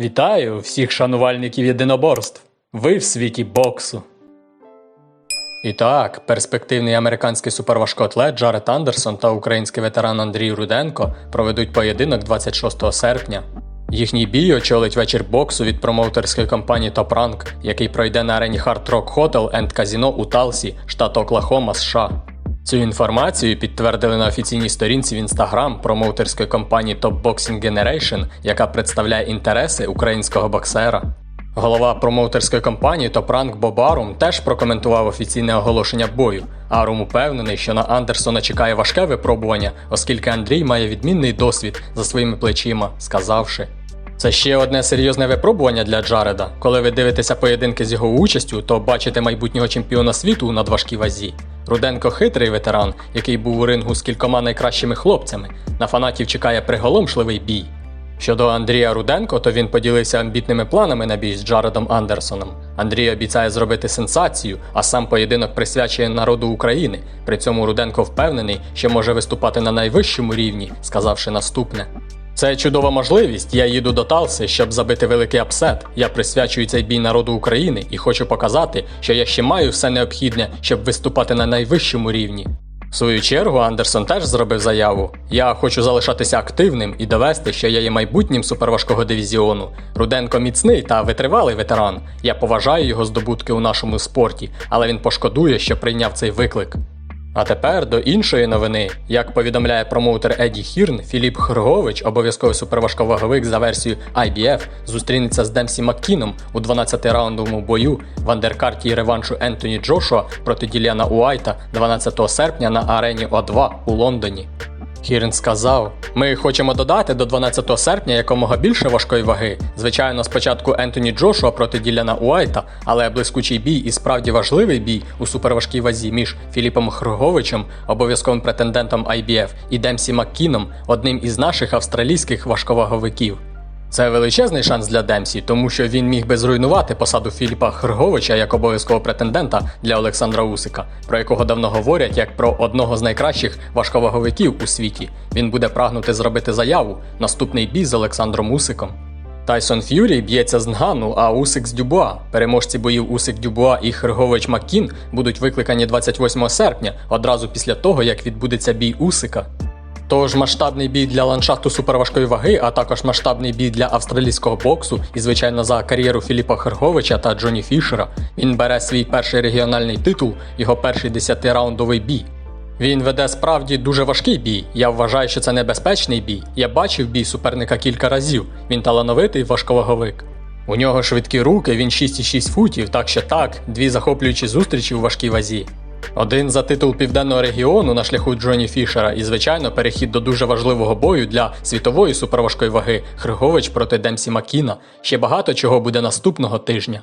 Вітаю всіх шанувальників єдиноборств. Ви в світі боксу. І так, перспективний американський суперважкоатлет Джаред Андерсон та український ветеран Андрій Руденко проведуть поєдинок 26 серпня. Їхній бій очолить вечір боксу від промоутерської компанії Top Rank, який пройде на арені Hard Rock Hotel and Casino у Талсі, штат Оклахома, США. Цю інформацію підтвердили на офіційній сторінці в інстаграм промоутерської компанії Top Boxing Generation, яка представляє інтереси українського боксера. Голова промоутерської компанії Top Rank Боб Арум теж прокоментував офіційне оголошення бою. Арум упевнений, що на Андерсона чекає важке випробування, оскільки Андрій має відмінний досвід за своїми плечима, сказавши. Це ще одне серйозне випробування для Джареда. Коли ви дивитеся поєдинки з його участю, то бачите майбутнього чемпіона світу у надважкій вазі. Руденко хитрий ветеран, який був у рингу з кількома найкращими хлопцями. На фанатів чекає приголомшливий бій. Щодо Андрія Руденко, то він поділився амбітними планами на бій з Джаредом Андерсоном. Андрій обіцяє зробити сенсацію, а сам поєдинок присвячує народу України. При цьому Руденко впевнений, що може виступати на найвищому рівні, сказавши наступне. Це чудова можливість. Я їду до Талси, щоб забити великий апсет. Я присвячую цей бій народу України і хочу показати, що я ще маю все необхідне, щоб виступати на найвищому рівні. В свою чергу Андерсон теж зробив заяву: Я хочу залишатися активним і довести, що я є майбутнім суперважкого дивізіону. Руденко міцний та витривалий ветеран. Я поважаю його здобутки у нашому спорті, але він пошкодує, що прийняв цей виклик. А тепер до іншої новини. Як повідомляє промоутер Еді Хірн, Філіп Хргович, обов'язковий суперважковаговик за версією IBF, зустрінеться з Демсі Маккіном у 12-раундовому бою в андеркарті реваншу Ентоні Джошуа проти Діляна Уайта 12 серпня на арені О2 у Лондоні. Хірн сказав: Ми хочемо додати до 12 серпня якомога більше важкої ваги. Звичайно, спочатку Ентоні Джошуа проти Діляна Уайта, але блискучий бій і справді важливий бій у суперважкій вазі між Філіпом Хруговичем, обов'язковим претендентом IBF, і Демсі Маккіном, одним із наших австралійських важковаговиків. Це величезний шанс для Демсі, тому що він міг би зруйнувати посаду Філіпа Хрговича як обов'язкового претендента для Олександра Усика, про якого давно говорять як про одного з найкращих важковаговиків у світі. Він буде прагнути зробити заяву наступний бій з Олександром Усиком. Тайсон Ф'юрі б'ється з Нгану, а Усик з Дюбуа. Переможці боїв Усик Дюбуа і Хргович Маккін будуть викликані 28 серпня, одразу після того, як відбудеться бій Усика. Тож масштабний бій для ландшафту суперважкої ваги, а також масштабний бій для австралійського боксу, і звичайно за кар'єру Філіпа Херговича та Джоні Фішера. Він бере свій перший регіональний титул, його перший 10-раундовий бій. Він веде справді дуже важкий бій. Я вважаю, що це небезпечний бій. Я бачив бій суперника кілька разів. Він талановитий важковаговик. У нього швидкі руки, він 6,6 футів, так що так, дві захоплюючі зустрічі у важкій вазі. Один за титул південного регіону на шляху Джоні Фішера і, звичайно, перехід до дуже важливого бою для світової суперважкої ваги Хригович проти Демсі Макіна. Ще багато чого буде наступного тижня.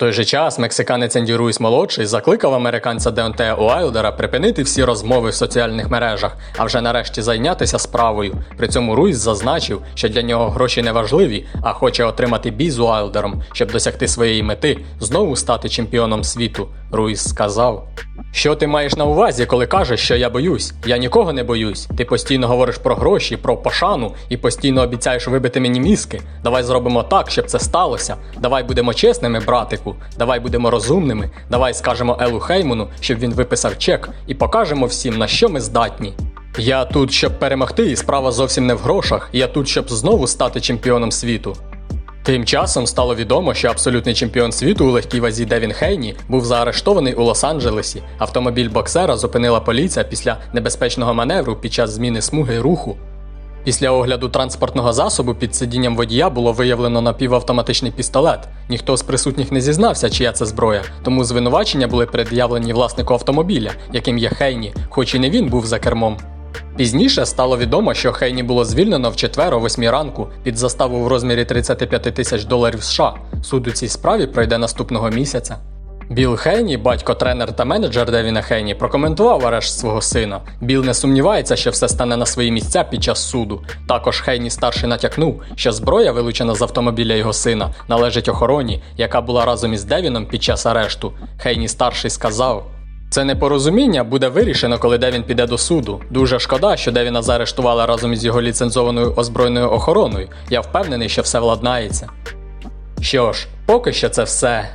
Той же час мексиканець Енді Руїс молодший закликав американця Деонтея Уайлдера припинити всі розмови в соціальних мережах, а вже нарешті зайнятися справою. При цьому Руїс зазначив, що для нього гроші не важливі, а хоче отримати бій з Уайлдером, щоб досягти своєї мети знову стати чемпіоном світу. Руїс сказав. Що ти маєш на увазі, коли кажеш, що я боюсь? Я нікого не боюсь. Ти постійно говориш про гроші, про пошану і постійно обіцяєш вибити мені мізки. Давай зробимо так, щоб це сталося. Давай будемо чесними, братику. Давай будемо розумними. Давай скажемо Елу Хейману, щоб він виписав чек, і покажемо всім, на що ми здатні. Я тут, щоб перемогти, і справа зовсім не в грошах. Я тут, щоб знову стати чемпіоном світу. Тим часом стало відомо, що абсолютний чемпіон світу у легкій вазі Девін Хейні був заарештований у Лос-Анджелесі. Автомобіль боксера зупинила поліція після небезпечного маневру під час зміни смуги руху. Після огляду транспортного засобу під сидінням водія було виявлено напівавтоматичний пістолет. Ніхто з присутніх не зізнався, чия це зброя, тому звинувачення були пред'явлені власнику автомобіля, яким є Хейні, хоч і не він був за кермом. Пізніше стало відомо, що Хейні було звільнено в четвер о 8 ранку під заставу в розмірі 35 тисяч доларів США. Суд у цій справі пройде наступного місяця. Біл Хейні, батько, тренер та менеджер Девіна Хейні, прокоментував арешт свого сина. Біл не сумнівається, що все стане на свої місця під час суду. Також Хейні старший натякнув, що зброя, вилучена з автомобіля його сина, належить охороні, яка була разом із Девіном під час арешту. Хейні старший сказав. Це непорозуміння буде вирішено, коли Девін піде до суду. Дуже шкода, що Девіна заарештували разом із його ліцензованою озброєною охороною. Я впевнений, що все владнається. Що ж, поки що це все.